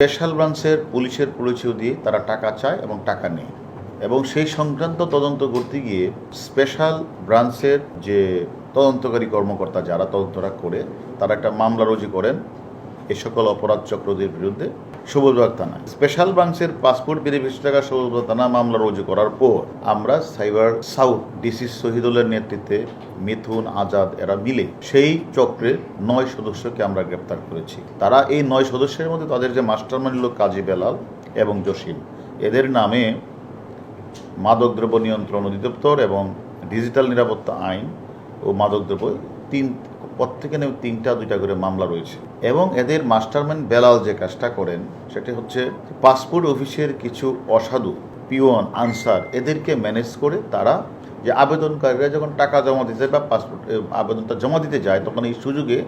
Special ব্রাঞ্চের পুলিশের পরিচয় দিয়ে তারা টাকা চায় এবং টাকা নেয়। এবং সেই সংক্রান্ত তদন্ত করতে গিয়ে স্পেশাল ব্রাঞ্চের যে তদন্তকারী কর্মকর্তা যারা তদন্তটা করে, তারা একটা মামলা রুজু করেন। এ সকল অপরাধ চক্রদের বিরুদ্ধে সবুজবাগ থানায় স্পেশাল ব্রাঞ্চের পাসপোর্ট ভেরিফিকেশন টাকা সবুজবাগ থানা মামলা রুজু করার পর আমরা সাইবার সাউথ ডিসি শহীদুলের নেতৃত্বে মিথুন আজাদ এরা মিলে সেই চক্রের নয় সদস্যকে আমরা গ্রেপ্তার করেছি। তারা এই নয় সদস্যের মধ্যে তাদের যে মাস্টারমাইন্ড হল কাজী বেলাল এবং জসিম, এদের নামে মাদকদ্রব্য নিয়ন্ত্রণ অধিদপ্তর এবং ডিজিটাল নিরাপত্তা আইন ও মাদকদ্রব্য তিন প্রত্যেকে নেই তিনটা, দুইটা করে মামলা রয়েছে। এবং এদের মাস্টারম্যান বেলাল যে কাজটা করেন, সেটি হচ্ছে পাসপোর্ট অফিসের কিছু অসাধু, পিওন, আনসার, এদেরকে ম্যানেজ করে তারা যে আবেদনকারীরা যখন টাকা জমা দিতে বা পাসপোর্ট আবেদনটা জমা দিতে যায়, তখন এই সুযোগে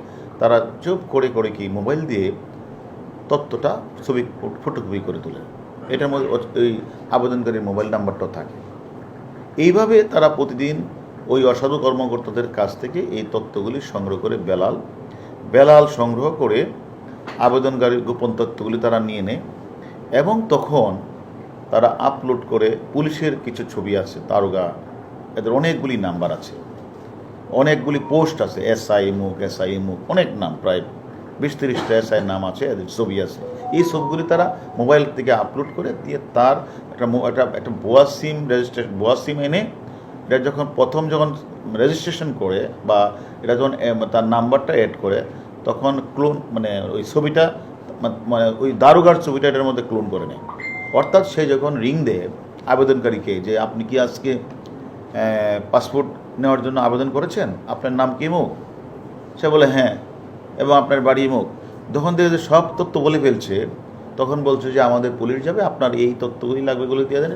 তারা চুপ করে করে কি মোবাইল দিয়ে তথ্যটা ছবি ফটোকপি করে তোলে। এটার মধ্যে ওই আবেদনকারীর মোবাইল নাম্বারটাও থাকে। এইভাবে তারা প্রতিদিন ওই অসাধু কর্মকর্তাদের কাছ থেকে এই তথ্যগুলি সংগ্রহ করে বেলাল বেলাল সংগ্রহ করে আবেদনকারীর গোপন তথ্যগুলি তারা নিয়ে নেয় এবং তখন তারা আপলোড করে পুলিশের কিছু ছবি আছে তারগা এদের অনেকগুলি নাম্বার আছে। অনেকগুলি পোস্ট আছে এসআই মুখ এসআই মুখ অনেক নাম, প্রায় বিশ তিরিশটা এসআই নাম আছে, এদের ছবি আছে। এই সবগুলি তারা মোবাইল থেকে আপলোড করে দিয়ে তার একটা একটা একটা ভুয়া সিম রেজিস্ট্রেশন ভুয়া সিম এনে এটা যখন প্রথম যখন রেজিস্ট্রেশন করে বা এটা যখন তার নাম্বারটা অ্যাড করে, তখন ক্লোন মানে ওই ছবিটা মানে ওই দারোগার ছবিটা এটার মধ্যে ক্লোন করে নেয়। অর্থাৎ সে যখন রিং দেয় আবেদনকারীকে যে আপনি কি আজকে পাসপোর্ট নেওয়ার জন্য আবেদন করেছেন? আপনার নাম কি মুখ সে বলে হ্যাঁ। এবং আপনার বাড়ি মুখ যখন দেখে যে সব তথ্য বলে ফেলছে, তখন বলছে যে আমাদের পুলিশ যাবে, আপনার এই তথ্যগুলি লাগবে বলে দিয়ে দেন।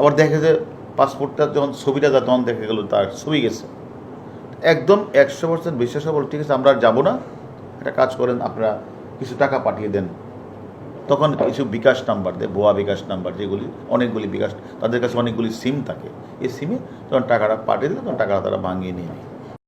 আবার দেখে যে পাসপোর্টটা যখন, ছবিটা যা তখন দেখা গেল, তার ছবি গেছে। একদম একশো পার্সেন্ট বিশ্বাস বল ঠিক আছে, আমরা আর যাব না। একটা কাজ করেন, আপনারা কিছু টাকা পাঠিয়ে দেন। তখন কিছু বিকাশ নাম্বার দেয়, ভুয়া বিকাশ নাম্বার, যেগুলি অনেকগুলি বিকাশ, তাদের কাছে অনেকগুলি সিম থাকে। এই সিমে তখন টাকাটা পাঠিয়ে দিলে তখন টাকাটা তারা ভাঙিয়ে নিয়ে নেয়।